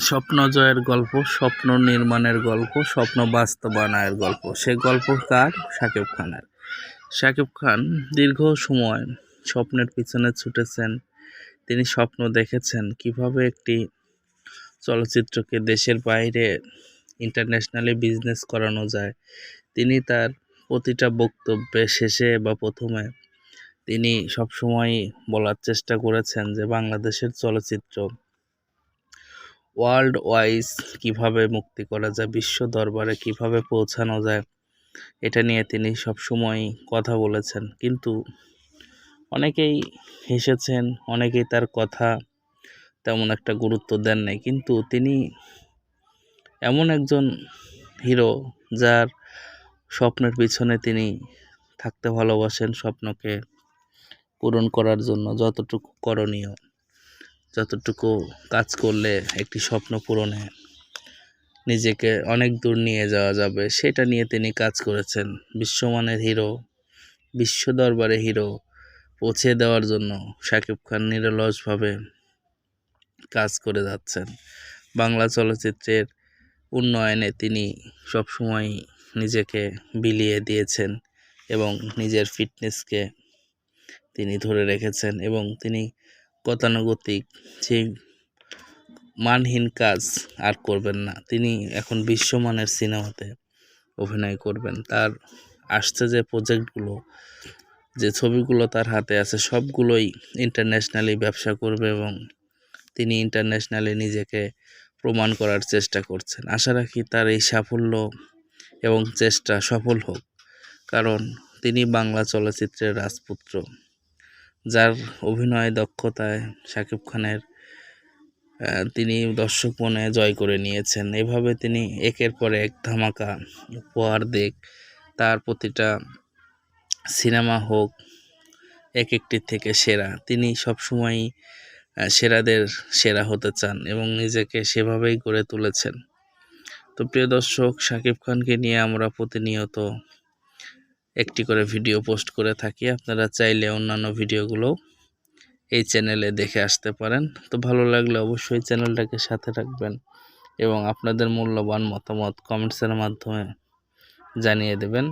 স্বপ্ন জয়ের গল্প, স্বপ্ন নির্মাণের গল্প, স্বপ্ন বাস্তবায়নের গল্প। সে গল্প কার? শাকিব খানের। শাকিব খান দীর্ঘ সময় স্বপ্নের পিছনে ছুটেছেন। তিনি স্বপ্ন দেখেছেন কীভাবে একটি চলচ্চিত্রকে দেশের বাইরে ইন্টারন্যাশনালি বিজনেস করানো যায়। তিনি তার প্রতিটা বক্তব্যে শেষে বা প্রথমে তিনি সবসময় বলার চেষ্টা করেছেন যে বাংলাদেশের চলচ্চিত্র ওয়ার্ল্ড ওয়াইজ কীভাবে মুক্তি করা যায়, বিশ্ব দরবারে কীভাবে পৌঁছানো যায়, এটা নিয়ে তিনি সবসময় কথা বলেছেন। কিন্তু অনেকেই হেসেছেন, অনেকেই তার কথা তেমন একটা গুরুত্ব দেন নাই। কিন্তু তিনি এমন একজন হিরো যার স্বপ্নের পিছনে তিনি থাকতে ভালোবাসেন স্বপ্নকে পূরণ করার জন্য, যতটুকু করণীয়। যতটুকু কাজ করলে একটি স্বপ্ন পূরণে নিজেকে অনেক দূর নিয়ে যাওয়া যাবে, সেটা নিয়ে তিনি কাজ করেছেন। বিশ্বমানের হিরো, বিশ্ব দরবারে হিরো পৌঁছে দেওয়ার জন্য শাকিব খান নিরলসভাবে কাজ করে যাচ্ছেন। বাংলা চলচ্চিত্রের উন্নয়নে তিনি সবসময় নিজেকে বিলিয়ে দিয়েছেন এবং নিজের ফিটনেসকে তিনি ধরে রেখেছেন এবং তিনি গতানুগতিক সেই মানহীন কাজ আর করবেন না। তিনি এখন বিশ্বমানের সিনেমাতে অভিনয় করবেন। তার আসছে যে প্রজেক্টগুলো, যে ছবিগুলো তার হাতে আছে, সবগুলোই ইন্টারন্যাশনালি ব্যবসা করবে এবং তিনি ইন্টারন্যাশনালি নিজেকে প্রমাণ করার চেষ্টা করছেন। আশা রাখি তার এই সাফল্য এবং চেষ্টা সফল হোক, কারণ তিনি বাংলা চলচ্চিত্রের রাজপুত্র। যার অভিনয় দক্ষতায় শাকিব খানের তিনি দর্শক মনে জয় করে নিয়েছেন। এভাবে তিনি একের পর এক ধামাকা উপহার দিক, তার প্রতিটা সিনেমা হোক এক একটি থেকে সেরা। তিনি সবসময়ই সেরাদের সেরা হতে চান এবং নিজেকে সেভাবেই গড়ে তুলেছেন। তো প্রিয় দর্শক, শাকিব খানকে নিয়ে আমরা প্রতিনিয়ত একটি করে ভিডিও পোস্ট করে থাকি। আপনারা চাইলে অন্যান্য ভিডিওগুলো এই চ্যানেলে দেখে আসতে পারেন। তো ভালো লাগলে অবশ্যই চ্যানেলটাকে সাথে রাখবেন এবং আপনাদের মূল্যবান মতামত কমেন্টসের মাধ্যমে জানিয়ে দেবেন।